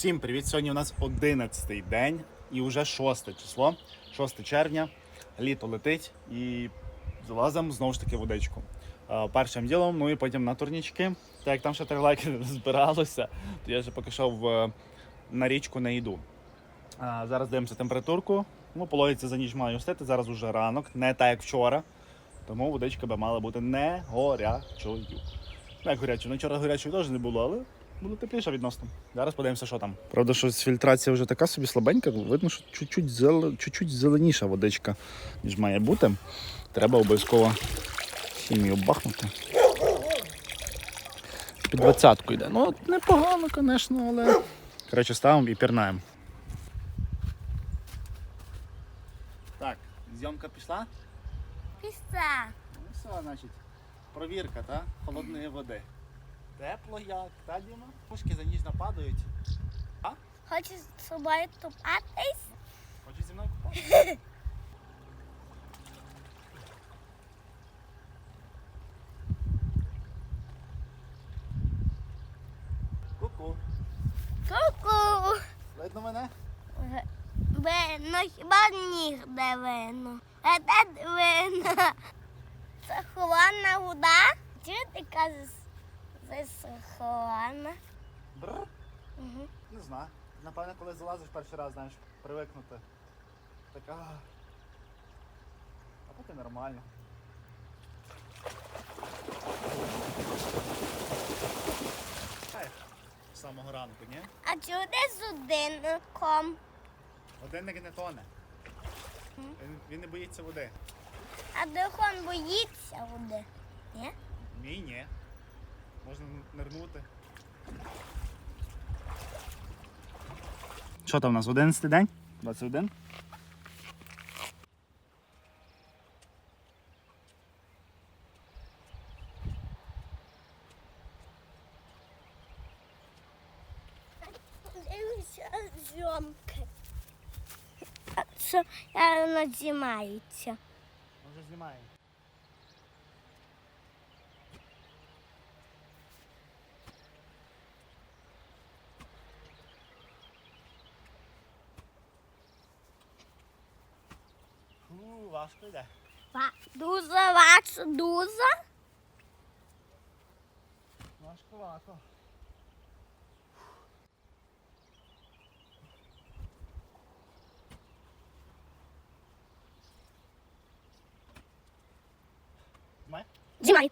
Всім привіт! Сьогодні у нас 11-й день і вже 6 число, 6 червня. Літо летить і залазимо знову ж таки водичку. Е, Першим ділом, ну і потім на турнічки. Так як там ще три лайки не збиралося, то я вже поки що в, на річку не йду. А, Зараз дивимося температурку. Ну, по логіці за ніч маю встати. Зараз уже ранок, не так як вчора. Тому водичка би мала бути не горячою. Ну, як гарячою. Ну, вчора гарячої теж не було, але було тепліше відносно. Зараз подивимося, що там. Правда, що фільтрація вже така собі слабенька. Видно, що чуть-чуть, зел... чуть-чуть зеленіша водичка, ніж має бути. Треба обов'язково хімію бахнути. Під двадцятку йде. Ну, непогано, звісно, але. Коротше, ставимо і пірнаємо. Так, зйомка пішла? Піса. Ну все, значить, провірка, та? Холодної води. Тепло як, та Діма? Пушки за ніж нападають. Хочеш з собою тупатись? Хочеш зі мною купати? Ку-ку. Ку-ку. Видно мене? Видно, хіба нігде видно. А де видно? Це холодна вода? Чого ти кажеш, холодна? Бр. Угу. Не знаю. Напевно, коли залазиш перший раз, знаєш, привикнути. Така. А поки нормально. Ай, З самого ранку, ні? А чого ти з одинником? Годинник не тоне. Мгм. Він, він не боїться води. А дихон боїться води. Ні? Мій ні. Можна нирнути. Що там у нас? 11 день? 21? Дивися зйомки. Що я вже знімаємо. Фу, важко йде. Ва- Дуже важко, дуже. Важкувато. Знімай. Знімай.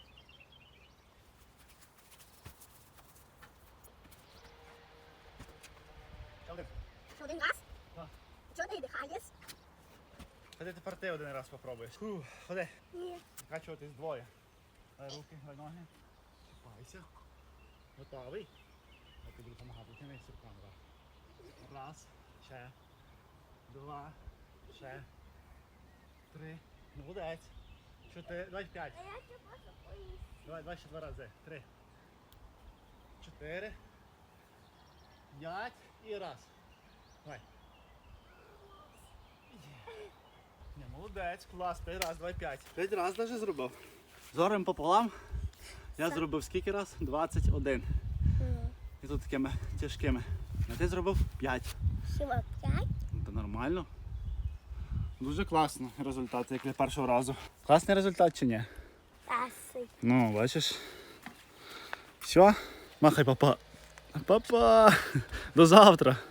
Один. Один раз. Так. Чого ти дихаєш? Ходи тепер ти один раз попробуєш. Фу, ходи. Ні. Качуватись двоє. Дай руки, дай ноги. Чіпайся. Готовий? Я тобі допомагати. Ти не руками. Раз. Ще. Два. Ще. Три. Молодець. Чотири. Давай п'ять. А я тебе просто поїсть. Давай, давай ще два рази. Три. Чотири. П'ять і раз. Давай. Є. Ні, молодець, клас, п'ять раз, давай п'ять. П'ять раз навіть зробив. Зорем пополам. Я зробив скільки раз? 21. І тут такими тяжкими. А ти зробив 5. Всього п'ять. Ну, нормально. Дуже класно результат, як для першого разу. Класний результат чи ні? Таси. Ну, бачиш. Все, махай, папа. Папа. До завтра.